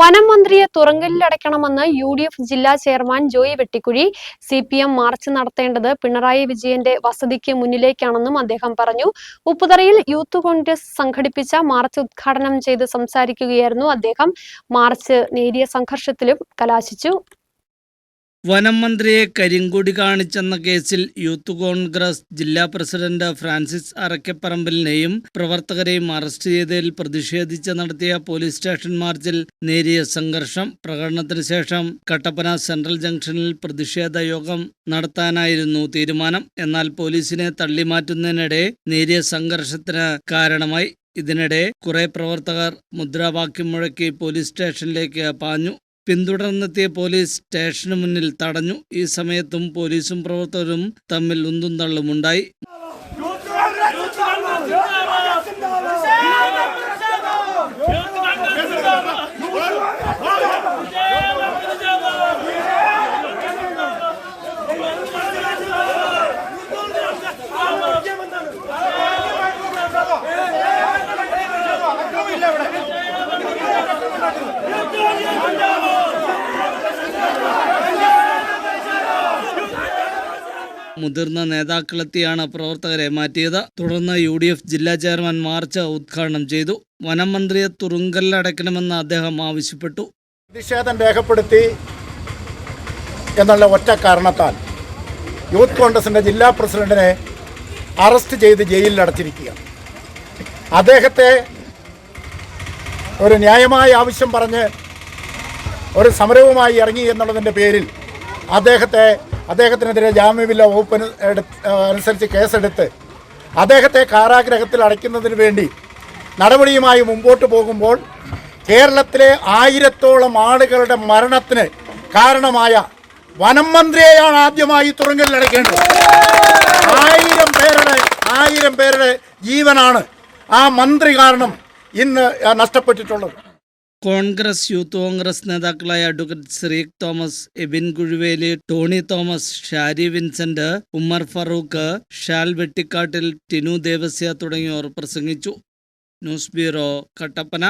വനം മന്ത്രിയെ തുറങ്കലിലടയ്ക്കണമെന്ന് യു ഡി എഫ് ജില്ലാ chairman Joy Vettikuzhy. C P M march നടത്തേണ്ടത് പിണറായി വിജയന്റെ വസതിക്ക് മുന്നിലേക്കാണെന്നും അദ്ദേഹം പറഞ്ഞു. ഉപ്പുതറയിൽ യൂത്ത് കോൺഗ്രസ് സംഘടിപ്പിച്ച മാർച്ച് ഉദ്ഘാടനം ചെയ്ത് സംസാരിക്കുകയായിരുന്നു അദ്ദേഹം. മാർച്ച് നേരിയ സംഘർഷത്തിലും കലാശിച്ചു. വനം മന്ത്രിയെ കരിങ്കൊടി കാണിച്ചെന്ന കേസിൽ യൂത്ത് കോൺഗ്രസ് ജില്ലാ പ്രസിഡന്റ് ഫ്രാൻസിസ് അറക്കപ്പറമ്പലിനെയും പ്രവർത്തകരെയും അറസ്റ്റ് ചെയ്തതിൽ പ്രതിഷേധിച്ച് നടത്തിയ പോലീസ് സ്റ്റേഷൻ മാർച്ചിൽ നേരിയ സംഘർഷം. പ്രകടനത്തിന് ശേഷം കട്ടപ്പന സെൻട്രൽ ജംഗ്ഷനിൽ പ്രതിഷേധ യോഗം നടത്താനായിരുന്നു തീരുമാനം. എന്നാൽ പോലീസിനെ തള്ളിമാറ്റുന്നതിനിടെ നേരിയ സംഘർഷത്തിന് കാരണമായി. ഇതിനിടെ കുറെ പ്രവർത്തകർ മുദ്രാവാക്യം മുഴക്കി പോലീസ് സ്റ്റേഷനിലേക്ക് പാഞ്ഞു. പിന്തുടർന്നെത്തിയ പോലീസ് സ്റ്റേഷന് മുന്നിൽ തടഞ്ഞു. ഈ സമയത്തും പോലീസും പ്രവർത്തകരും തമ്മിൽ ഉന്തും തള്ളുമുണ്ടായി മുതിർന്ന നേതാക്കളെത്തിയാണ് പ്രവർത്തകരെ മാറ്റിയത്. തുടർന്ന് യു ജില്ലാ ചെയർമാൻ മാർച്ച് ഉദ്ഘാടനം ചെയ്തു. വനം മന്ത്രിയെ തുറുങ്കലിലടയ്ക്കണമെന്ന് അദ്ദേഹം ആവശ്യപ്പെട്ടു. പ്രതിഷേധം രേഖപ്പെടുത്തി എന്നുള്ള ഒറ്റ കാരണത്താൽ യൂത്ത് കോൺഗ്രസിന്റെ ജില്ലാ പ്രസിഡന്റിനെ അറസ്റ്റ് ചെയ്ത് ജയിലിൽ അടച്ചിരിക്കുക. അദ്ദേഹത്തെ ഒരു ന്യായമായ ആവശ്യം പറഞ്ഞ് ഒരു സമരവുമായി ഇറങ്ങി എന്നുള്ളതിന്റെ പേരിൽ അദ്ദേഹത്തെ അദ്ദേഹത്തിനെതിരെ ജാമ്യമില്ല വകുപ്പ് അനുസരിച്ച് കേസെടുത്ത് അദ്ദേഹത്തെ കാരാഗ്രഹത്തിൽ അടയ്ക്കുന്നതിന് വേണ്ടി നടപടിയുമായി മുമ്പോട്ട് പോകുമ്പോൾ കേരളത്തിലെ ആയിരത്തോളം ആളുകളുടെ മരണത്തിന് കാരണമായ വനം മന്ത്രിയെയാണ് ആദ്യമായി തുറങ്കലിൽ അടയ്ക്കേണ്ടത്. ആയിരം പേരുടെ ആയിരം പേരുടെ ജീവനാണ് ആ മന്ത്രി കാരണം ഇന്ന് നഷ്ടപ്പെട്ടിട്ടുള്ളത്. കോൺഗ്രസ് യൂത്ത് കോൺഗ്രസ് നേതാക്കളായ advocate ശ്രീഖ് Thomas Ebin Kuzhuveli Tony Thomas Shari Vincent Ummer Farooq Shal വെട്ടിക്കാട്ടിൽ Tinu Devasya തുടങ്ങിയവർ പ്രസംഗിച്ചു. News bureau Kattappana.